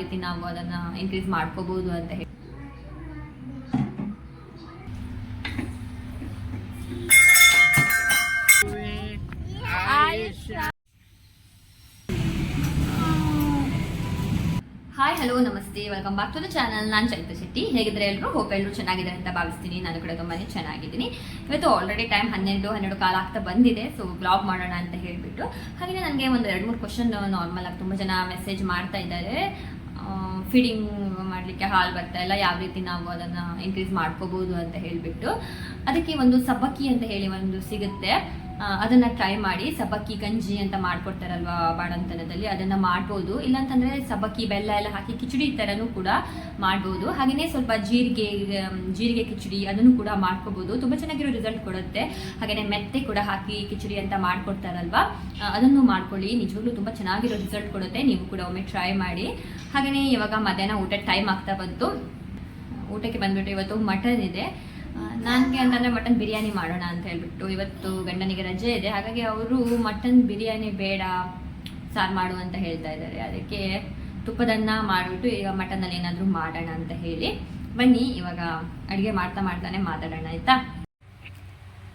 ರೀತಿ ನಾವು ಅದನ್ನು ಇನ್ಕ್ರೀಸ್ ಮಾಡ್ಕೋಬೋದು ಅಂತ ಹೇಳಿ. ಹಾಯ್ ಹಲೋ ನಮಸ್ತೆ. Welcome back to the channel ನಾನು ಚೈತ್ರ ಶೆಟ್ಟಿ. ಹೇಗಿದ್ರೆ ಎಲ್ಲರೂ ಹೋಪ್ ಎಲ್ಲರೂ ಚೆನ್ನಾಗಿದ್ದಾರೆ ಅಂತ ಭಾವಿಸ್ತೀನಿ. ನಾನು ಕೂಡ ತುಂಬಾ ಚೆನ್ನಾಗಿದ್ದೀನಿ. ಇವತ್ತು ಆಲ್ರೆಡಿ ಟೈಮ್ ಹನ್ನೆರಡು ಹನ್ನೆರಡು ಕಾಲ ಆಗ್ತಾ ಬಂದಿದೆ. ಸೊ ಬ್ಲಾಗ್ ಮಾಡೋಣ ಅಂತ ಹೇಳಿಬಿಟ್ಟು. ಹಾಗೆ ನನಗೆ ಒಂದು ಎರಡು ಮೂರು ಕ್ವಶನ್ ನಾರ್ಮಲ್ ಆಗಿ ತುಂಬ ಜನ ಮೆಸೇಜ್ ಮಾಡ್ತಾ ಇದ್ದಾರೆ. ಫೀಡಿಂಗ್ ಮಾಡಲಿಕ್ಕೆ ಹಾಲು ಬರ್ತಾ ಇಲ್ಲ. ಯಾವ ರೀತಿ ನಾವು ಅದನ್ನು ಇನ್ಕ್ರೀಸ್ ಮಾಡ್ಕೋಬೋದು ಅಂತ ಹೇಳಿಬಿಟ್ಟು ಅದಕ್ಕೆ ಒಂದು ಸಬ್ಬಕ್ಕಿ ಅಂತ ಹೇಳಿ ಒಂದು ಸಿಗುತ್ತೆ. ಅದನ್ನ ಟ್ರೈ ಮಾಡಿ, ಸಬ್ಬಕ್ಕಿ, ಗಂಜಿ ಅಂತ ಮಾಡ್ಕೊಡ್ತಾರಲ್ವಾ ಬಾಣಂತನದಲ್ಲಿ, ಅದನ್ನ ಮಾಡ್ಬೋದು. ಇಲ್ಲಾಂತಂದ್ರೆ ಸಬ್ಬಕ್ಕಿ, ಬೆಲ್ಲ ಎಲ್ಲ ಹಾಕಿ ಕಿಚಡಿ ಥರನೂ ಕೂಡ ಮಾಡ್ಬೋದು. ಹಾಗೆಯೇ ಸ್ವಲ್ಪ ಜೀರಿಗೆ ಜೀರಿಗೆ ಕಿಚಡಿ ಅದನ್ನು ಕೂಡ ಮಾಡ್ಕೋಬೋದು. ತುಂಬ ಚೆನ್ನಾಗಿರೋ ರಿಸಲ್ಟ್ ಕೊಡುತ್ತೆ. ಹಾಗೆಯೇ ಮೆತ್ತೆ ಕೂಡ ಹಾಕಿ ಕಿಚಡಿ ಅಂತ ಮಾಡ್ಕೊಡ್ತಾರಲ್ವಾ ಅದನ್ನು ಮಾಡ್ಕೊಳ್ಳಿ. ನಿಜವಾಗ್ಲೂ ತುಂಬ ಚೆನ್ನಾಗಿರೋ ರಿಸಲ್ಟ್ ಕೊಡುತ್ತೆ. ನೀವು ಕೂಡ ಒಮ್ಮೆ ಟ್ರೈ ಮಾಡಿ. ಹಾಗೆಯೇ ಇವಾಗ ಮಧ್ಯಾಹ್ನ ಊಟ ಟೈಮ್ ಆಗ್ತಾ ಬಂತು. ಊಟಕ್ಕೆ ಬಂದ್ಬಿಟ್ಟು ಇವತ್ತು ಮಟನ್ ಇದೆ. ನನಗೆ ಅಂತಂದರೆ ಮಟನ್ ಬಿರಿಯಾನಿ ಮಾಡೋಣ ಅಂತ ಹೇಳ್ಬಿಟ್ಟು ಇವತ್ತು ಗಂಡನಿಗೆ ರಜೆ ಇದೆ. ಹಾಗಾಗಿ ಅವರು ಮಟನ್ ಬಿರಿಯಾನಿ ಬೇಡ, ಸಾರು ಮಾಡು ಅಂತ ಹೇಳ್ತಾ ಇದ್ದಾರೆ. ಅದಕ್ಕೆ ತುಪ್ಪದನ್ನ ಮಾಡಿಬಿಟ್ಟು ಈಗ ಮಟನಲ್ಲಿ ಏನಾದರೂ ಮಾಡೋಣ ಅಂತ ಹೇಳಿ ಬನ್ನಿ. ಇವಾಗ ಅಡುಗೆ ಮಾಡ್ತಾ ಮಾಡ್ತಾನೆ ಮಾತಾಡೋಣ, ಆಯ್ತಾ?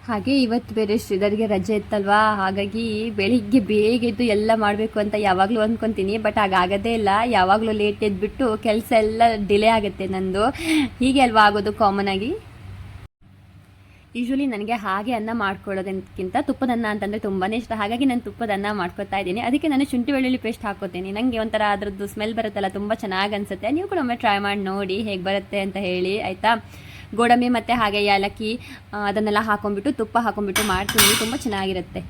ಹಾಗೆ ಇವತ್ತು ಬೇರೆ ಶ್ರೀಧರ್ಗೆ ರಜೆ ಇತ್ತಲ್ವಾ? ಹಾಗಾಗಿ ಬೆಳಿಗ್ಗೆ ಬೇಗ ಎದ್ದು ಎಲ್ಲ ಮಾಡಬೇಕು ಅಂತ ಯಾವಾಗಲೂ ಅಂದ್ಕೊತೀನಿ ಬಟ್ ಹಾಗಾಗದೇ ಇಲ್ಲ. ಯಾವಾಗಲೂ ಲೇಟ್ ಎದ್ಬಿಟ್ಟು ಕೆಲಸ ಎಲ್ಲ ಡಿಲೇ ಆಗುತ್ತೆ ನಂದು. ಹೀಗೆ ಅಲ್ವಾ ಆಗೋದು ಕಾಮನ್ ಆಗಿ? ಯೂಶ್ವಲಿ ನನಗೆ ಹಾಗೆ ಅನ್ನ ಮಾಡ್ಕೊಳ್ಳೋದಕ್ಕಿಂತ ತುಪ್ಪದ ಅನ್ನ ಅಂತಂದರೆ ತುಂಬಾ ಇಷ್ಟ. ಹಾಗಾಗಿ ನಾನು ತುಪ್ಪದ ಅನ್ನ ಮಾಡ್ಕೊತಾ ಇದ್ದೀನಿ. ಅದಕ್ಕೆ ನಾನು ಶುಂಠಿ ಬೆಳ್ಳುಳ್ಳಿ ಪೇಸ್ಟ್ ಹಾಕೋತೀನಿ ನನಗೆ ಒಂಥರ ಅದರದ್ದು ಸ್ಮೆಲ್ ಬರುತ್ತಲ್ಲ, ತುಂಬ ಚೆನ್ನಾಗಿ ಅನಿಸುತ್ತೆ. ನೀವು ಕೂಡ ಒಮ್ಮೆ ಟ್ರೈ ಮಾಡಿ ನೋಡಿ ಹೇಗೆ ಬರುತ್ತೆ ಅಂತ ಹೇಳಿ, ಆಯಿತಾ? ಗೋಡಂಬಿ ಮತ್ತು ಹಾಗೆ ಏಲಕ್ಕಿ ಅದನ್ನೆಲ್ಲ ಹಾಕೊಂಡ್ಬಿಟ್ಟು ತುಪ್ಪ ಹಾಕೊಂಡ್ಬಿಟ್ಟು ಮಾಡ್ತೀನಿ. ತುಂಬ ಚೆನ್ನಾಗಿರುತ್ತೆ.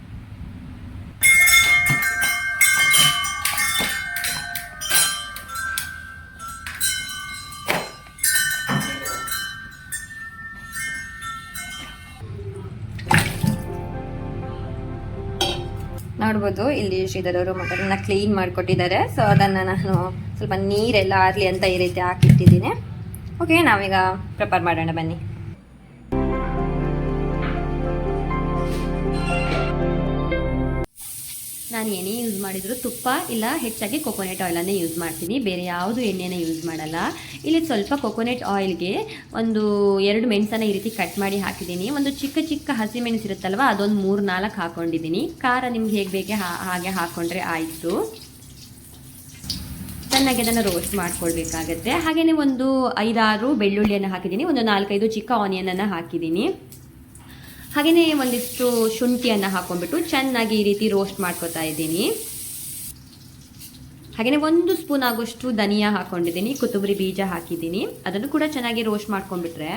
ನೋಡ್ಬೋದು. ಇಲ್ಲಿ ಶ್ರೀಧರ್ ಅವರು ಮಟನ್ನ ಕ್ಲೀನ್ ಮಾಡಿಕೊಟ್ಟಿದ್ದಾರೆ. ಸೊ ಅದನ್ನು ನಾನು ಸ್ವಲ್ಪ ನೀರೆಲ್ಲ ಆರಲಿ ಅಂತ ಈ ರೀತಿ ಹಾಕಿಟ್ಟಿದ್ದೀನಿ. ಓಕೆ ನಾವೀಗ ಪ್ರಿಪೇರ್ ಮಾಡೋಣ ಬನ್ನಿ. ನಾನು ಏನೇ ಯೂಸ್ ಮಾಡಿದರೂ ತುಪ್ಪ ಇಲ್ಲ ಹೆಚ್ಚಾಗಿ ಕೊಕೊನೆಟ್ ಆಯಿಲನ್ನೇ ಯೂಸ್ ಮಾಡ್ತೀನಿ. ಬೇರೆ ಯಾವುದು ಎಣ್ಣೆನ ಯೂಸ್ ಮಾಡಲ್ಲ. ಇಲ್ಲಿ ಸ್ವಲ್ಪ ಕೊಕೊನೆಟ್ ಆಯಿಲ್ಗೆ ಒಂದು ಎರಡು ಮೆಣಸನ್ನು ಈ ರೀತಿ ಕಟ್ ಮಾಡಿ ಹಾಕಿದ್ದೀನಿ. ಒಂದು ಚಿಕ್ಕ ಚಿಕ್ಕ ಹಸಿ ಮೆಣಸು ಇರುತ್ತಲ್ವ, ಅದೊಂದು ಮೂರು ನಾಲ್ಕು ಹಾಕೊಂಡಿದ್ದೀನಿ. ಖಾರ ನಿಮ್ಗೆ ಹೇಗೆ ಬೇಕೆ ಹಾಗೆ ಹಾಕ್ಕೊಂಡ್ರೆ ಆಯಿತು. ಚೆನ್ನಾಗಿ ಅದನ್ನು ರೋಸ್ಟ್ ಮಾಡ್ಕೊಳ್ಬೇಕಾಗತ್ತೆ. ಹಾಗೆಯೇ ಒಂದು ಐದಾರು ಬೆಳ್ಳುಳ್ಳಿಯನ್ನು ಹಾಕಿದ್ದೀನಿ. ಒಂದು ನಾಲ್ಕೈದು ಚಿಕ್ಕ ಆನಿಯನನ್ನು ಹಾಕಿದ್ದೀನಿ. ಹಾಗೆಯೇ ಒಂದಿಷ್ಟು ಶುಂಠಿಯನ್ನು ಹಾಕೊಂಡ್ಬಿಟ್ಟು ಚೆನ್ನಾಗಿ ಈ ರೀತಿ ರೋಸ್ಟ್ ಮಾಡ್ಕೋತಾ ಇದ್ದೀನಿ. ಹಾಗೆಯೇ ಒಂದು ಸ್ಪೂನ್ ಆಗೋಷ್ಟು ಧನಿಯಾ ಹಾಕೊಂಡಿದ್ದೀನಿ, ಕೊತ್ತಂಬರಿ ಬೀಜ ಹಾಕಿದ್ದೀನಿ. ಅದನ್ನು ಕೂಡ ಚೆನ್ನಾಗಿ ರೋಸ್ಟ್ ಮಾಡ್ಕೊಂಡ್ಬಿಟ್ರೆ.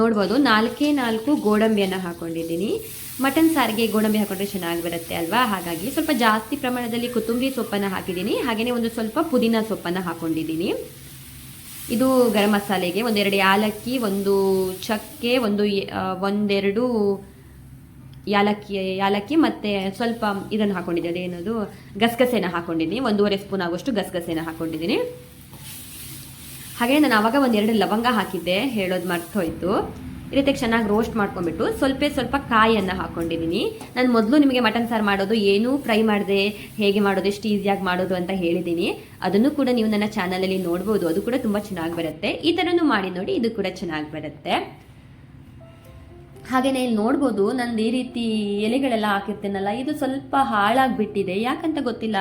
ನೋಡ್ಬೋದು, ನಾಲ್ಕೇ ನಾಲ್ಕು ಗೋಡಂಬಿಯನ್ನು ಹಾಕೊಂಡಿದ್ದೀನಿ. ಮಟನ್ ಸಾರಿಗೆ ಗೋಡಂಬಿ ಹಾಕೊಂಡ್ರೆ ಚೆನ್ನಾಗಿ ಬರುತ್ತೆ ಅಲ್ವಾ? ಹಾಗಾಗಿ ಸ್ವಲ್ಪ ಜಾಸ್ತಿ ಪ್ರಮಾಣದಲ್ಲಿ ಕೊತ್ತಂಬರಿ ಸೊಪ್ಪನ್ನು ಹಾಕಿದ್ದೀನಿ. ಹಾಗೆಯೇ ಒಂದು ಸ್ವಲ್ಪ ಪುದೀನ ಸೊಪ್ಪನ್ನು ಹಾಕೊಂಡಿದ್ದೀನಿ. ಇದು ಗರಂ ಮಸಾಲೆಗೆ ಒಂದೆರಡು ಯಾಲಕ್ಕಿ, ಒಂದು ಚಕ್ಕೆ, ಒಂದು ಒಂದೆರಡು ಯಾಲಕ್ಕಿ ಯಾಲಕ್ಕಿ ಮತ್ತು ಸ್ವಲ್ಪ ಇದನ್ನು ಹಾಕೊಂಡಿದ್ದೆ. ಅದೇನದು? ಗಸಗಸೆನ ಹಾಕೊಂಡಿದ್ದೀನಿ. ಒಂದೂವರೆ ಸ್ಪೂನ್ ಆಗೋಷ್ಟು ಗಸಗಸೆನ ಹಾಕೊಂಡಿದ್ದೀನಿ. ಹಾಗೆ ನಾನು ಆವಾಗ ಒಂದೆರಡು ಲವಂಗ ಹಾಕಿದ್ದೆ. ಹೇಳೋದು ಮರ್ತು ಹೋಯ್ತು ಈ ಚೆನ್ನಾಗಿ ರೋಸ್ಟ್ ಮಾಡ್ಕೊಂಡ್ಬಿಟ್ಟು ಸ್ವಲ್ಪ ಸ್ವಲ್ಪ ಕಾಯನ್ನು ಹಾಕೊಂಡಿದ್ದೀನಿ. ನಾನು ಮೊದಲು ನಿಮಗೆ ಮಟನ್ ಸಾರು ಮಾಡೋದು ಏನೂ ಫ್ರೈ ಮಾಡಿದೆ, ಹೇಗೆ ಮಾಡೋದು, ಎಷ್ಟು ಈಸಿಯಾಗಿ ಮಾಡೋದು ಅಂತ ಹೇಳಿದ್ದೀನಿ. ಅದನ್ನು ಕೂಡ ನೀವು ನನ್ನ ಚಾನಲಲ್ಲಿ ನೋಡ್ಬೋದು. ಅದು ಕೂಡ ತುಂಬ ಚೆನ್ನಾಗಿ ಬರುತ್ತೆ. ಈ ಥರನೂ ಮಾಡಿ ನೋಡಿ, ಇದು ಕೂಡ ಚೆನ್ನಾಗಿ ಬರುತ್ತೆ. ಹಾಗೆಯೇ ಇಲ್ಲಿ ನೋಡ್ಬೋದು, ನಂದು ಈ ರೀತಿ ಎಲೆಗಳೆಲ್ಲ ಹಾಕಿರ್ತೇನಲ್ಲ, ಇದು ಸ್ವಲ್ಪ ಹಾಳಾಗಿಬಿಟ್ಟಿದೆ. ಯಾಕಂತ ಗೊತ್ತಿಲ್ಲ.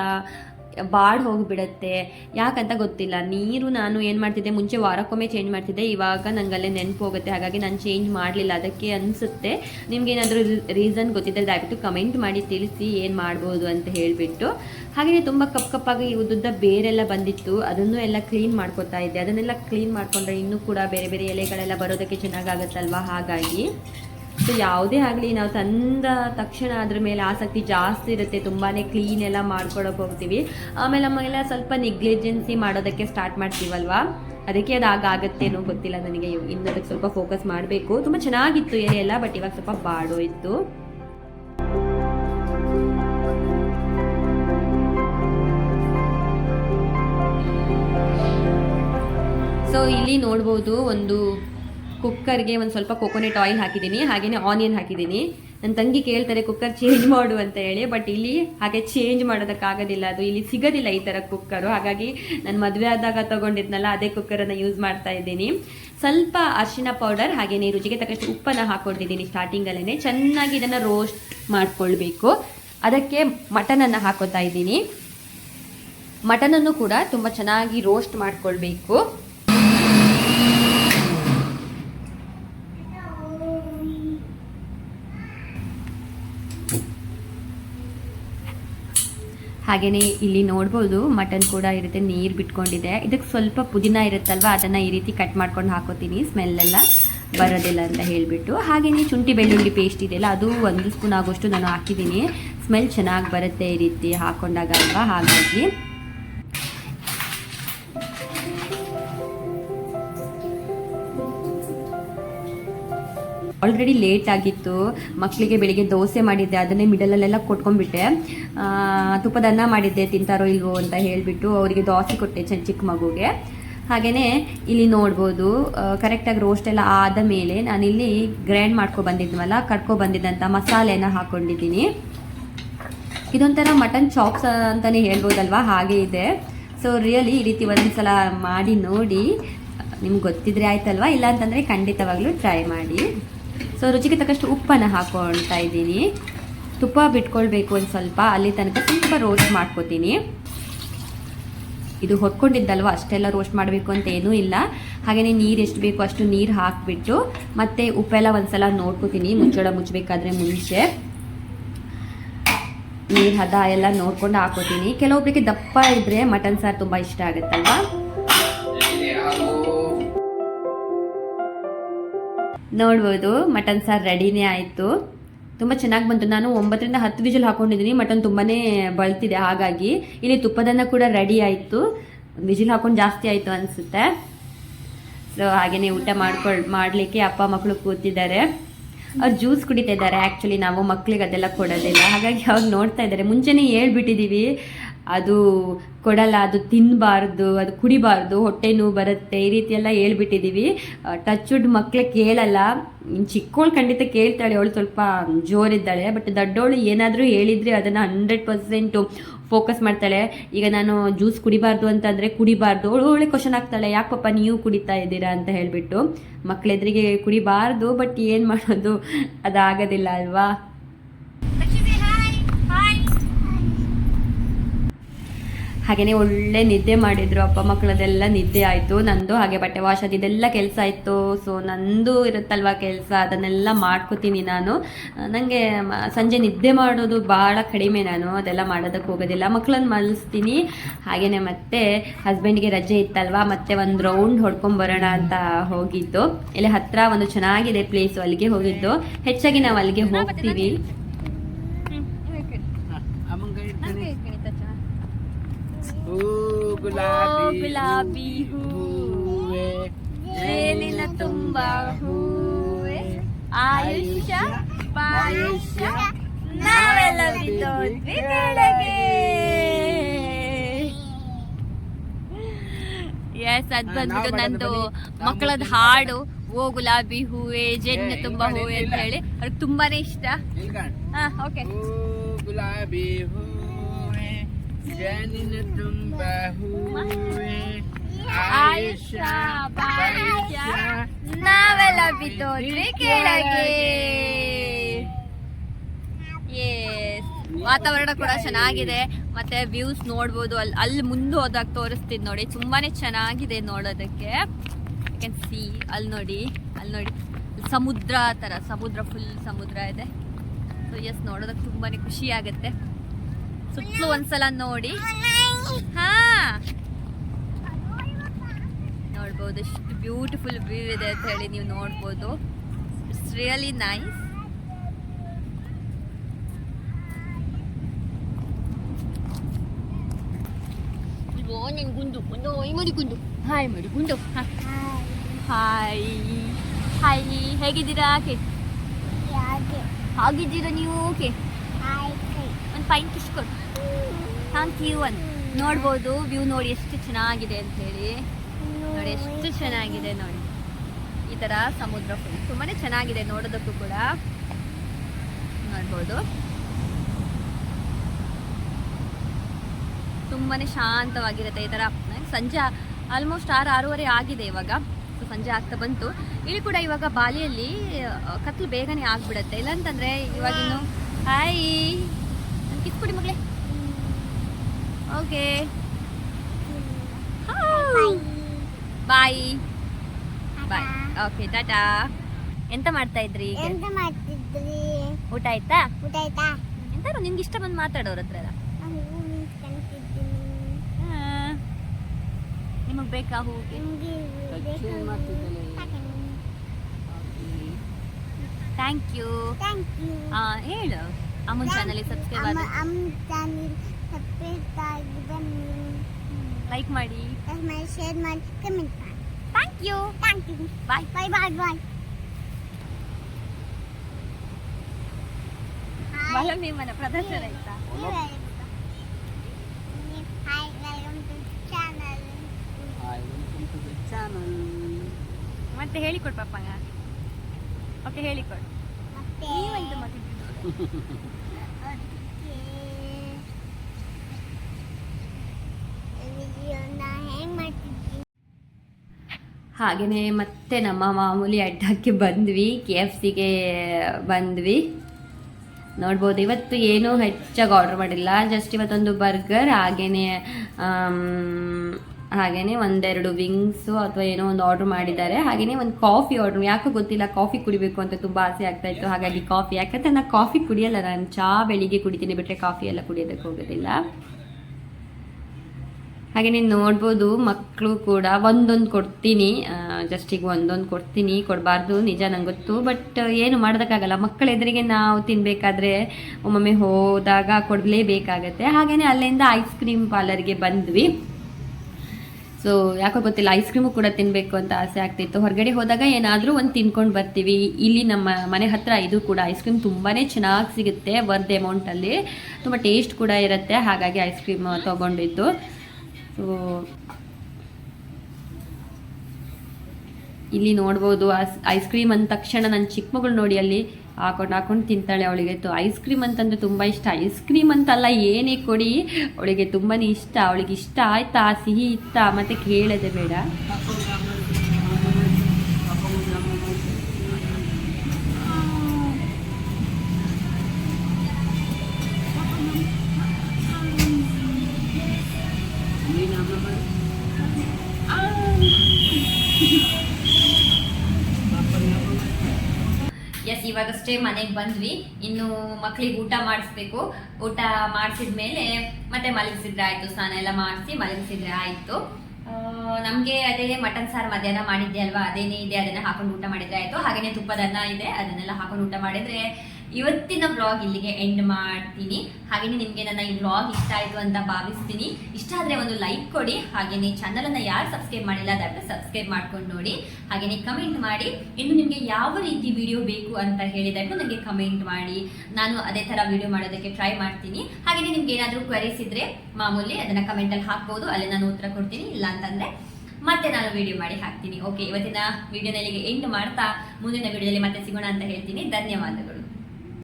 ಬಾಡ್ ಹೋಗಿಬಿಡತ್ತೆ. ಯಾಕಂತ ಗೊತ್ತಿಲ್ಲ. ನೀರು ನಾನು ಏನು ಮಾಡ್ತಿದ್ದೆ, ಮುಂಚೆ ವಾರಕ್ಕೊಮ್ಮೆ ಚೇಂಜ್ ಮಾಡ್ತಿದ್ದೆ. ಇವಾಗ ನನಗಲ್ಲೇ ನೆನಪು ಹೋಗುತ್ತೆ ಹಾಗಾಗಿ ನಾನು ಚೇಂಜ್ ಮಾಡಲಿಲ್ಲ. ಅದಕ್ಕೆ ಅನಿಸುತ್ತೆ. ನಿಮ್ಗೆ ಏನಾದರೂ ರೀಸನ್ ಗೊತ್ತಿದ್ದರೆ ದಯವಿಟ್ಟು ಕಮೆಂಟ್ ಮಾಡಿ, ತಿಳಿಸಿ ಏನು ಮಾಡ್ಬೋದು ಅಂತ ಹೇಳಿಬಿಟ್ಟು. ಹಾಗೆಯೇ ತುಂಬ ಕಪ್ ಕಪ್ಪಾಗಿ ಉದ್ದುದ್ದ ಬೇರೆಲ್ಲ ಬಂದಿತ್ತು. ಅದನ್ನು ಎಲ್ಲ ಕ್ಲೀನ್ ಮಾಡ್ಕೊತಾ ಇದ್ದೆ. ಅದನ್ನೆಲ್ಲ ಕ್ಲೀನ್ ಮಾಡ್ಕೊಂಡ್ರೆ ಇನ್ನೂ ಕೂಡ ಬೇರೆ ಬೇರೆ ಎಲೆಗಳೆಲ್ಲ ಬರೋದಕ್ಕೆ ಚೆನ್ನಾಗಾಗತ್ತಲ್ವಾ? ಹಾಗಾಗಿ. ಸೊ ಯಾವುದೇ ಆಗಲಿ ನಾವು ತಂದ ತಕ್ಷಣ ಅದ್ರ ಮೇಲೆ ಆಸಕ್ತಿ ಜಾಸ್ತಿ ಇರುತ್ತೆ ತುಂಬಾ ಕ್ಲೀನ್ ಎಲ್ಲ ಮಾಡ್ಕೊಳಕ್ಕೆ ಹೋಗ್ತೀವಿ. ಆಮೇಲೆ ನಮಗೆಲ್ಲ ಸ್ವಲ್ಪ ನೆಗ್ಲಿಜೆನ್ಸಿ ಮಾಡೋದಕ್ಕೆ ಸ್ಟಾರ್ಟ್ ಮಾಡ್ತೀವಲ್ವಾ? ಅದಕ್ಕೆ ಅದು ಆಗಾಗತ್ತೇನೋ ಗೊತ್ತಿಲ್ಲ ನನಗೆ. ಇನ್ನು ಅದಕ್ಕೆ ಸ್ವಲ್ಪ ಫೋಕಸ್ ಮಾಡಬೇಕು. ತುಂಬ ಚೆನ್ನಾಗಿತ್ತು ಏರಿಯಾ ಎಲ್ಲ ಬಟ್ ಇವಾಗ ಸ್ವಲ್ಪ ಬಾಡೋಯ್ತು ಸೊ ಇಲ್ಲಿ ನೋಡ್ಬೋದು ಒಂದು ಕುಕ್ಕರ್ಗೆ ಒಂದು ಸ್ವಲ್ಪ ಕೊಕೊನೆಟ್ ಆಯಿಲ್ ಹಾಕಿದ್ದೀನಿ ಹಾಗೆಯೇ ಆನಿಯನ್ ಹಾಕಿದ್ದೀನಿ. ನನ್ನ ತಂಗಿ ಕೇಳ್ತಾರೆ, ಕುಕ್ಕರ್ ಚೇಂಜ್ ಮಾಡು ಅಂತ ಹೇಳಿ ಬಟ್ ಇಲ್ಲಿ ಹಾಗೆ ಚೇಂಜ್ ಮಾಡೋದಕ್ಕಾಗೋದಿಲ್ಲ, ಅದು ಇಲ್ಲಿ ಸಿಗೋದಿಲ್ಲ ಈ ಥರ ಕುಕ್ಕರು. ಹಾಗಾಗಿ ನಾನು ಮದುವೆ ಆದಾಗ ತೊಗೊಂಡಿದ್ನಲ್ಲ, ಅದೇ ಕುಕ್ಕರನ್ನು ಯೂಸ್ ಮಾಡ್ತಾ ಇದ್ದೀನಿ. ಸ್ವಲ್ಪ ಅರಿಶಿನ ಪೌಡರ್ ಹಾಗೆಯೇ ರುಚಿಗೆ ತಕ್ಕಷ್ಟು ಉಪ್ಪನ್ನು ಹಾಕೊಂಡಿದ್ದೀನಿ ಸ್ಟಾರ್ಟಿಂಗಲ್ಲೇ ಚೆನ್ನಾಗಿ ಇದನ್ನು ರೋಸ್ಟ್ ಮಾಡಿಕೊಳ್ಬೇಕು. ಅದಕ್ಕೆ ಮಟನನ್ನು ಹಾಕೋತಾ ಇದ್ದೀನಿ. ಮಟನನ್ನು ಕೂಡ ತುಂಬ ಚೆನ್ನಾಗಿ ರೋಸ್ಟ್ ಮಾಡ್ಕೊಳ್ಬೇಕು. ಹಾಗೆಯೇ ಇಲ್ಲಿ ನೋಡ್ಬೋದು, ಮಟನ್ ಕೂಡ ಇರುತ್ತೆ, ನೀರು ಬಿಟ್ಕೊಂಡಿದೆ. ಇದಕ್ಕೆ ಸ್ವಲ್ಪ ಪುದೀನ ಇರುತ್ತಲ್ವ, ಅದನ್ನು ಈ ರೀತಿ ಕಟ್ ಮಾಡ್ಕೊಂಡು ಹಾಕೋತೀನಿ ಸ್ಮೆಲ್ಲೆಲ್ಲ ಬರೋದಿಲ್ಲ ಅಂತ ಹೇಳಿಬಿಟ್ಟು. ಹಾಗೆಯೇ ಶುಂಠಿ ಬೆಳ್ಳುಳ್ಳಿ ಪೇಸ್ಟ್ ಇದೆಯಲ್ಲ, ಅದು ಒಂದು ಸ್ಪೂನ್ ಆಗೋಷ್ಟು ನಾನು ಹಾಕಿದ್ದೀನಿ. ಸ್ಮೆಲ್ ಚೆನ್ನಾಗಿ ಬರುತ್ತೆ ಈ ರೀತಿ ಹಾಕೊಂಡಾಗ ಹಾಗಾಗಿ ಆಲ್ರೆಡಿ ಲೇಟ್ ಆಗಿತ್ತು. ಮಕ್ಕಳಿಗೆ ಬೆಳಿಗ್ಗೆ ದೋಸೆ ಮಾಡಿದ್ದೆ, ಅದನ್ನೇ ಮಿಡಲಲ್ಲೆಲ್ಲ ಕೊಟ್ಕೊಂಡ್ಬಿಟ್ಟೆ. ತುಪ್ಪದ ಅನ್ನ ಮಾಡಿದ್ದೆ, ತಿಂತಾರೋ ಇಲ್ವೋ ಅಂತ ಹೇಳಿಬಿಟ್ಟು ಅವರಿಗೆ ದೋಸೆ ಕೊಟ್ಟೆ ಚಿಕ್ಕ ಚಿಕ್ಕ ಮಗುಗೆ. ಹಾಗೆಯೇ ಇಲ್ಲಿ ನೋಡ್ಬೋದು ಕರೆಕ್ಟಾಗಿ ರೋಸ್ಟ್ ಎಲ್ಲ ಆದ ಮೇಲೆ ನಾನಿಲ್ಲಿ ಗ್ರೈಂಡ್ ಮಾಡ್ಕೊ ಬಂದಿದ್ವಲ್ಲ ಕಟ್ಕೊ ಬಂದಿದ್ದಂಥ ಮಸಾಲೆನ ಹಾಕ್ಕೊಂಡಿದ್ದೀನಿ ಇದೊಂಥರ ಮಟನ್ ಚಾಪ್ಸ್ ಅಂತಲೇ ಹೇಳ್ಬೋದಲ್ವಾ? ಹಾಗೆ ಇದೆ. ಸೊ ರಿಯಲಿ ಈ ರೀತಿ ಒಂದು ಸಲ ಮಾಡಿ ನೋಡಿ. ನಿಮ್ಗೆ ಗೊತ್ತಿದ್ರೆ ಆಯ್ತಲ್ವಾ? ಇಲ್ಲ ಅಂತಂದರೆ ಖಂಡಿತವಾಗ್ಲೂ ಟ್ರೈ ಮಾಡಿ. ಸೊ ರುಚಿಗೆ ತಕ್ಕಷ್ಟು ಉಪ್ಪನ್ನು ಹಾಕೊಳ್ತಾ ಇದ್ದೀನಿ. ತುಪ್ಪ ಬಿಟ್ಕೊಳ್ಬೇಕು ಒಂದು ಸ್ವಲ್ಪ. ಅಲ್ಲಿ ತನಕ ಸ್ವಲ್ಪ ರೋಸ್ಟ್ ಮಾಡ್ಕೋತೀನಿ. ಇದು ಹೊತ್ಕೊಂಡಿದ್ದಲ್ವ? ಅಷ್ಟೆಲ್ಲ ರೋಸ್ಟ್ ಮಾಡಬೇಕು ಅಂತ ಏನೂ ಇಲ್ಲ. ಹಾಗೆಯೇ ನೀರು ಎಷ್ಟು ಬೇಕು ಅಷ್ಟು ನೀರು ಹಾಕಿಬಿಟ್ಟು, ಮತ್ತೆ ಉಪ್ಪೆಲ್ಲ ಒಂದ್ಸಲ ನೋಡ್ಕೋತೀನಿ. ಮುಚ್ಚಳ ಮುಚ್ಚಬೇಕಾದ್ರೆ ಮುಂಚೆ. ನೀರು ಹದ ಎಲ್ಲ ನೋಡ್ಕೊಂಡು ಹಾಕೋತೀನಿ. ಕೆಲವೊಬ್ಬರಿಗೆ ದಪ್ಪ ಇದ್ದರೆ ಮಟನ್ ಸಾರು ತುಂಬ ಇಷ್ಟ ಆಗುತ್ತಲ್ವಾ? ನೋಡ್ಬೋದು, ಮಟನ್ ಸಾರು ರೆಡಿನೇ ಆಯಿತು. ತುಂಬ ಚೆನ್ನಾಗಿ ಬಂತು. ನಾನು ಒಂಬತ್ತರಿಂದ ಹತ್ತು ವಿಜಲ್ ಹಾಕೊಂಡಿದ್ದೀನಿ. ಮಟನ್ ತುಂಬಾ ಬಳ್ತಿದೆ, ಹಾಗಾಗಿ. ಇಲ್ಲಿ ತುಪ್ಪದನ್ನ ಕೂಡ ರೆಡಿ ಆಯಿತು. ವಿಜಿಲ್ ಹಾಕೊಂಡು ಜಾಸ್ತಿ ಆಯಿತು ಅನಿಸುತ್ತೆ. ಸೊ ಹಾಗೆಯೇ ಊಟ ಮಾಡ್ಕೊಳ್, ಮಾಡಲಿಕ್ಕೆ ಅಪ್ಪ ಮಕ್ಕಳು ಕೂತಿದ್ದಾರೆ. ಅವ್ರು ಜ್ಯೂಸ್ ಕುಡಿತಾ ಇದ್ದಾರೆ ಆ್ಯಕ್ಚುಲಿ ನಾವು ಮಕ್ಕಳಿಗೆ ಅದೆಲ್ಲ ಕೊಡೋದಿಲ್ಲ. ಹಾಗಾಗಿ ಅವ್ರು ನೋಡ್ತಾ ಇದ್ದಾರೆ. ಮುಂಚೆನೇ ಹೇಳ್ಬಿಟ್ಟಿದ್ದೀವಿ ಅದು ಕೊಡಲ್ಲ, ಅದು ತಿನ್ನಬಾರ್ದು ಅದು ಕುಡಿಬಾರ್ದು, ಹೊಟ್ಟೆ ನೋವು ಬರುತ್ತೆ, ಈ ರೀತಿ ಎಲ್ಲ ಹೇಳ್ಬಿಟ್ಟಿದ್ದೀವಿ ಟಚ್ವುಡ್ ಮಕ್ಕಳು ಕೇಳಲ್ಲ. ಚಿಕ್ಕವಳು ಖಂಡಿತ ಕೇಳ್ತಾಳೆ, ಅವಳು ಸ್ವಲ್ಪ ಜೋರಿದ್ದಾಳೆ ಬಟ್ ದೊಡ್ಡವಳು ಏನಾದರೂ ಹೇಳಿದರೆ ಅದನ್ನು ಹಂಡ್ರೆಡ್ ಪರ್ಸೆಂಟು ಫೋಕಸ್ ಮಾಡ್ತಾಳೆ. ಈಗ ನಾನು ಜ್ಯೂಸ್ ಕುಡಿಬಾರ್ದು ಅಂತಂದರೆ ಕುಡಿಬಾರ್ದು. ಅವಳು ಒಳ್ಳೆ ಕ್ವಶನ್ ಆಗ್ತಾಳೆ ಯಾಕಪ್ಪ ಪಾಪ ನೀವು ಕುಡಿತಾ ಇದ್ದೀರಾ? ಅಂತ ಹೇಳಿಬಿಟ್ಟು. ಮಕ್ಕಳೆದ್ರಿಗೆ ಕುಡಿಬಾರ್ದು ಬಟ್ ಏನು ಮಾಡೋದು? ಅದಾಗೋದಿಲ್ಲ ಅಲ್ವಾ? ಹಾಗೆಯೇ ಒಳ್ಳೆ ನಿದ್ದೆ ಮಾಡಿದ್ರು, ಅಪ್ಪ ಮಕ್ಕಳದೆಲ್ಲ ನಿದ್ದೆ ಆಯಿತು. ನಂದು ಹಾಗೆ ಬಟ್ಟೆ ವಾಶ್ ಇದೆಲ್ಲ ಕೆಲಸ ಇತ್ತು. ಸೊ ನಂದು ಇರುತ್ತಲ್ವ ಕೆಲಸ? ಅದನ್ನೆಲ್ಲ ಮಾಡ್ಕೋತೀನಿ ನಾನು. ನನಗೆ ಸಂಜೆ ನಿದ್ದೆ ಮಾಡೋದು ಭಾಳ ಕಡಿಮೆ ನಾನು. ಅದೆಲ್ಲ ಮಾಡೋದಕ್ಕೆ ಹೋಗೋದಿಲ್ಲ. ಮಕ್ಕಳನ್ನ ಮಲಸ್ತೀನಿ. ಹಾಗೆಯೇ ಮತ್ತೆ ಹಸ್ಬೆಂಡ್ಗೆ ರಜೆ ಇತ್ತಲ್ವಾ? ಮತ್ತೆ ಒಂದು ರೌಂಡ್ ಹೊಡ್ಕೊಂಬರೋಣ ಅಂತ ಹೋಗಿದ್ದು. ಇಲ್ಲಿ ಹತ್ರ ಒಂದು ಚೆನ್ನಾಗಿದೆ ಪ್ಲೇಸು ಅಲ್ಲಿಗೆ ಹೋಗಿದ್ದು. ಹೆಚ್ಚಾಗಿ ನಾವು ಅಲ್ಲಿಗೆ ಹೋಗ್ತೀವಿ. ಗುಲಾಬಿ ಗುಲಾಬಿ ಹೂವೆ ಮೇಲಿನ ತುಂಬ ಹೂವೆ. ಆಯುಷ್ಯ ಪಾಯುಷ್ಯ ನಾವೆಲ್ಲ ಬಿದ್ದೋದ್ವಿ ಕೆಳಗೆ ಎಸ್ ಅದ್ ಬಂದ್ಬಿಟ್ಟು ನಂದು ಮಕ್ಕಳದ ಹಾಡು. ಓ ಗುಲಾಬಿ ಹೂವೆ ಜೆನ್ನ ತುಂಬಾ ಹೂವೆ ಅಂತ ಹೇಳಿ. ಅವ್ರಿಗೆ ತುಂಬಾನೇ ಇಷ್ಟ. ಹಾ ಓಕೆ ಹೂ ಗುಲಾಬಿ ಹೂವೆ. ಜೇನಿನ ತುಂಬ ಹೂವೆ ಕೆಳಗೆ. ಎಸ್ ವಾತಾವರಣ ಕೂಡ ಚೆನ್ನಾಗಿದೆ. ಮತ್ತೆ ವ್ಯೂಸ್ ನೋಡ್ಬೋದು. ಅಲ್ಲಿ ಅಲ್ಲಿ ಮುಂದೆ ಹೋದಾಗ ತೋರಿಸ್ತೀನಿ ನೋಡಿ. ತುಂಬಾನೇ ಚೆನ್ನಾಗಿದೆ ನೋಡೋದಕ್ಕೆ. ಕ್ಯಾನ್ ಸಿ ಅಲ್ಲಿ ನೋಡಿ. ಅಲ್ಲಿ ನೋಡಿ. ಸಮುದ್ರ ಥರ. ಸಮುದ್ರ ಫುಲ್ ಸಮುದ್ರ ಇದೆ. ಸೊ ಎಸ್ ನೋಡೋದಕ್ಕೆ ತುಂಬಾನೇ ಖುಷಿ ಆಗುತ್ತೆ. ಸುತ್ತಲೂ ಒಂದ್ಸಲ ನೋಡಿ. ಹಾ. ನೋಡ್ಬೋದು ಎಷ್ಟು ಬ್ಯೂಟಿಫುಲ್ ವ್ಯೂ ಇದೆ ಅಂತ ಹೇಳಿ ನೀವು ನೋಡ್ಬೋದು. ಇಟ್ಸ್ ರಿಯಲಿ ನೈಸ್ ಗುಂಡು. ಗುಂಡು ಈ ಮಾಡಿ ಗುಂಡು. ಹಾಯ್ ಮಾಡಿ ಗುಂಡು. ಹಾಯ್ ಹಾಯ್ ಹೇಗಿದ್ದೀರಾ ಓಕೆ ಹಾಗಿದ್ದೀರಾ ನೀವು ಓಕೆ ಒಂದು ಪೈನ್ ಕಿಶ್ ಕೊಡು ಥ್ಯಾಂಕ್ ಯು ನೋಡ್ಬೋದು, ವ್ಯೂ ನೋಡಿ ಎಷ್ಟು ಚೆನ್ನಾಗಿದೆ ಅಂತ ಹೇಳಿ ನೋಡಿ ಎಷ್ಟು ಚೆನ್ನಾಗಿದೆ ನೋಡಿ. ಈ ತರ ಸಮುದ್ರ ಫುಲ್ ತುಂಬಾನೇ ಚೆನ್ನಾಗಿದೆ ನೋಡೋದಕ್ಕೂ ಕೂಡ. ನೋಡ್ಬೋದು. ತುಂಬಾನೇ ಶಾಂತವಾಗಿರುತ್ತೆ ಈ ತರ. ಸಂಜೆ ಆಲ್ಮೋಸ್ಟ್ ಆರು, ಆರೂವರೆ ಆಗಿದೆ ಇವಾಗ. ಸಂಜೆ ಆಗ್ತಾ ಬಂತು. ಇಲ್ಲಿ ಕೂಡ ಇವಾಗ ಬಾಲಿಯಲ್ಲಿ ಕತ್ಲು ಬೇಗನೆ ಆಗ್ಬಿಡತ್ತೆ. ಇಲ್ಲಾಂತಂದ್ರೆ ಇವಾಗಿನ್ನು ಹಾಯ್ ಕಿಸ್ ಕೊಡಿ ಮಗಳೇ okay Bye. Bye okay tata ಎಂತ ಮಾಡ್ತಾ ಇದ್ರಿ ಈಗ? ಎಂತ ಮಾಡ್ತಿದ್ರಿ? ಊಟ ಆಯ್ತಾ? ಊಟ ಆಯ್ತಾ? ಎಂತಾರು ನಿಮ್ಗೆ ಇಷ್ಟ ಬಂದು ಮಾತಾಡೋರ ಹತ್ರ ಎಲ್ಲ? ನಾನು ಹೂ ನಿಂತ್ಕೊಂತಿದ್ದೀನಿ ನಿಮಗೆ ಬೇಕಾ ಹೂಗೆ. ಥ್ಯಾಂಕ್ ಯು ಥ್ಯಾಂಕ್ ಯು ಹೇಳು. ಅಮ್ಮನ್ ಚಾನಲ್ ಸಬ್ಸ್ಕ್ರೈಬ್ ಆದ ಚಾನೆಲ್ ಲೈಕ್ ಮಾಡಿ. ಮಾಡಿ ಶೇರ್ ಮಾಡಿ ಕಮೆಂಟ್ ಮಾಡಿ. Thank you thank you bye bye bye bye ಬಹಳ ನಿಮ್ಮನ ಪ್ರದರ್ಶನ ಆಯ್ತಾ hi welcome to channel hi welcome to. ಮತ್ತೆ ಹೇಳಿಕೊಡ್ ಪಪ್ಪಂಗ. ಓಕೆ ಹೇಳಿಕೊಡು. ಮತ್ತೆ? ನೀವೆಂತ ಮಾತಾಡ್ತಿದ್ದು ಹಾಗೆಯೇ ಮತ್ತೆ ನಮ್ಮ ಮಾಮೂಲಿ ಅಡ್ಡಕ್ಕೆ ಬಂದ್ವಿ, ಕೆ ಎಫ್ ಸಿಗೆ ಬಂದ್ವಿ. ನೋಡ್ಬೋದು, ಇವತ್ತು ಏನೂ ಹೆಚ್ಚಾಗಿ ಆರ್ಡರ್ ಮಾಡಿಲ್ಲ. ಜಸ್ಟ್ ಇವತ್ತೊಂದು ಬರ್ಗರ್ ಹಾಗೆಯೇ ಹಾಗೆಯೇ ಒಂದೆರಡು ವಿಂಗ್ಸು ಅಥವಾ ಏನೋ ಒಂದು ಆರ್ಡ್ರ್ ಮಾಡಿದ್ದಾರೆ. ಹಾಗೆಯೇ ಒಂದು ಕಾಫಿ ಆರ್ಡ್ರ್ ಯಾಕೋ ಗೊತ್ತಿಲ್ಲ ಕಾಫಿ ಕುಡಿಬೇಕು ಅಂತ ತುಂಬ ಆಸೆ ಆಗ್ತಾ ಇತ್ತು. ಹಾಗಾಗಿ ಕಾಫಿ ಯಾಕಂದ್ರೆ ನಾನು ಕಾಫಿ ಕುಡಿಯಲ್ಲ. ನಾನು ಚಹಾ ಬೆಳಿಗ್ಗೆ ಕುಡಿತೀನಿ ಬಿಟ್ಟರೆ ಕಾಫಿ ಎಲ್ಲ ಕುಡಿಯೋದಕ್ಕೆ ಹೋಗೋದಿಲ್ಲ. ಹಾಗೆ ನೀನು ನೋಡ್ಬೋದು ಮಕ್ಕಳು ಕೂಡ ಒಂದೊಂದು ಕೊಡ್ತೀನಿ. ಜಸ್ಟಿಗೆ ಒಂದೊಂದು ಕೊಡ್ತೀನಿ, ಕೊಡಬಾರ್ದು, ನಿಜ ನಂಗೆ ಗೊತ್ತು. ಬಟ್ ಏನು ಮಾಡೋದಕ್ಕಾಗಲ್ಲ. ಮಕ್ಕಳ ಎದುರಿಗೆ ನಾವು ತಿನ್ನಬೇಕಾದ್ರೆ ಒಮ್ಮೊಮ್ಮೆ ಹೋದಾಗ ಕೊಡಲೇಬೇಕಾಗತ್ತೆ. ಹಾಗೆಯೇ ಅಲ್ಲಿಂದ ಐಸ್ ಕ್ರೀಮ್ ಪಾರ್ಲರ್ಗೆ ಬಂದ್ವಿ. ಸೊ ಯಾಕೋ ಗೊತ್ತಿಲ್ಲ ಐಸ್ ಕ್ರೀಮು ಕೂಡ ತಿನ್ನಬೇಕು ಅಂತ ಆಸೆ ಆಗ್ತಿತ್ತು. ಹೊರಗಡೆ ಹೋದಾಗ ಏನಾದರೂ ಒಂದು ತಿನ್ಕೊಂಡು ಬರ್ತೀವಿ. ಇಲ್ಲಿ ನಮ್ಮ ಮನೆ ಹತ್ರ ಇದು ಕೂಡ ಐಸ್ ಕ್ರೀಮ್ ತುಂಬಾ ಚೆನ್ನಾಗಿ ಸಿಗುತ್ತೆ ವರ್ತ್ ಅಮೌಂಟಲ್ಲಿ ತುಂಬ ಟೇಸ್ಟ್ ಕೂಡ ಇರುತ್ತೆ. ಹಾಗಾಗಿ ಐಸ್ ಕ್ರೀಮ್ ತೊಗೊಂಡಿದ್ದು. ಇಲ್ಲಿ ನೋಡ್ಬೋದು ಐಸ್ ಕ್ರೀಮ್ ಅಂದ ತಕ್ಷಣ ನನ್ನ ಚಿಕ್ಕ ಮಗಳು ನೋಡಿ ಅಲ್ಲಿ ಹಾಕೊಂಡು ಹಾಕೊಂಡು ತಿಂತಾಳೆ ಅವಳಿಗೆ. ಐಸ್ ಕ್ರೀಮ್ ಅಂತಂದರೆ ತುಂಬ ಇಷ್ಟ. ಐಸ್ ಕ್ರೀಮ್ ಅಂತಲ್ಲ ಏನೇ ಕೊಡಿ, ಅವಳಿಗೆ ತುಂಬಾ ಇಷ್ಟ. ಅವಳಿಗೆ ಇಷ್ಟ ಆಯ್ತಾ, ಸಿಹಿ ಇತ್ತ? ಮತ್ತೆ ಕೇಳದೆ ಬೇಡ. ಎಸ್ ಇವಾಗಷ್ಟೇ ಮನೆಗೆ ಬಂದ್ವಿ. ಇನ್ನು ಮಕ್ಳಿಗೆ ಊಟ ಮಾಡಿಸ್ಬೇಕು. ಊಟ ಮಾಡಿಸಿದ್ಮೇಲೆ ಮತ್ತೆ ಮಲಗಿಸಿದ್ರೆ ಆಯ್ತು, ಸ್ನಾನ ಎಲ್ಲ ಮಾಡಿಸಿ ಮಲಗಿಸಿದ್ರೆ ಆಯ್ತು. ನಮಗೆ ಅದೇ ಮಟನ್ ಸಾರು ಮಧ್ಯಾಹ್ನ ಮಾಡಿದ್ದೆ ಅಲ್ವಾ? ಅದೇನೇ ಇದೆ, ಅದನ್ನ ಹಾಕೊಂಡು ಊಟ ಮಾಡಿದ್ರೆ ಆಯ್ತು. ಹಾಗೇನೆ ತುಪ್ಪದನ್ನ ಇದೆ, ಅದನ್ನೆಲ್ಲ ಹಾಕೊಂಡು ಊಟ ಮಾಡಿದ್ರೆ ಇವತ್ತಿನ ಬ್ಲಾಗ್ ಇಲ್ಲಿಗೆ ಎಂಡ್ ಮಾಡ್ತೀನಿ. ಹಾಗೇನೆ ನಿಮಗೆ ನನ್ನ ಈ ಬ್ಲಾಗ್ ಇಷ್ಟ ಆಯಿತು ಅಂತ ಭಾವಿಸ್ತೀನಿ. ಇಷ್ಟ ಆದರೆ ಒಂದು ಲೈಕ್ ಕೊಡಿ. ಹಾಗೇನೆ ಚಾನಲನ್ನು ಯಾರು ಸಬ್ಸ್ಕ್ರೈಬ್ ಮಾಡಿಲ್ಲ, ದಯವಿಟ್ಟು ಸಬ್ಸ್ಕ್ರೈಬ್ ಮಾಡ್ಕೊಂಡು ನೋಡಿ. ಹಾಗೇನೆ ಕಮೆಂಟ್ ಮಾಡಿ. ಇನ್ನು ನಿಮಗೆ ಯಾವ ರೀತಿ ವಿಡಿಯೋ ಬೇಕು ಅಂತ ಹೇಳಿದಾಗ ನನಗೆ ಕಮೆಂಟ್ ಮಾಡಿ. ನಾನು ಅದೇ ಥರ ವಿಡಿಯೋ ಮಾಡೋದಕ್ಕೆ ಟ್ರೈ ಮಾಡ್ತೀನಿ. ಹಾಗೇನೆ ನಿಮ್ಗೆ ಏನಾದರೂ ಕ್ವರೀಸ್ ಇದ್ರೆ ಮಾಮೂಲಿ ಅದನ್ನು ಕಮೆಂಟಲ್ಲಿ ಹಾಕ್ಬೋದು. ಅಲ್ಲೇ ನಾನು ಉತ್ತರ ಕೊಡ್ತೀನಿ. ಇಲ್ಲ ಅಂತಂದರೆ ಮತ್ತೆ ನಾನು ವಿಡಿಯೋ ಮಾಡಿ ಹಾಕ್ತೀನಿ. ಓಕೆ ಇವತ್ತಿನ ವಿಡಿಯೋನಲ್ಲಿ ಎಂಡ್ ಮಾಡ್ತಾ, ಮುಂದಿನ ವಿಡಿಯೋದಲ್ಲಿ ಮತ್ತೆ ಸಿಗೋಣ ಅಂತ ಹೇಳ್ತೀನಿ. ಧನ್ಯವಾದಗಳು.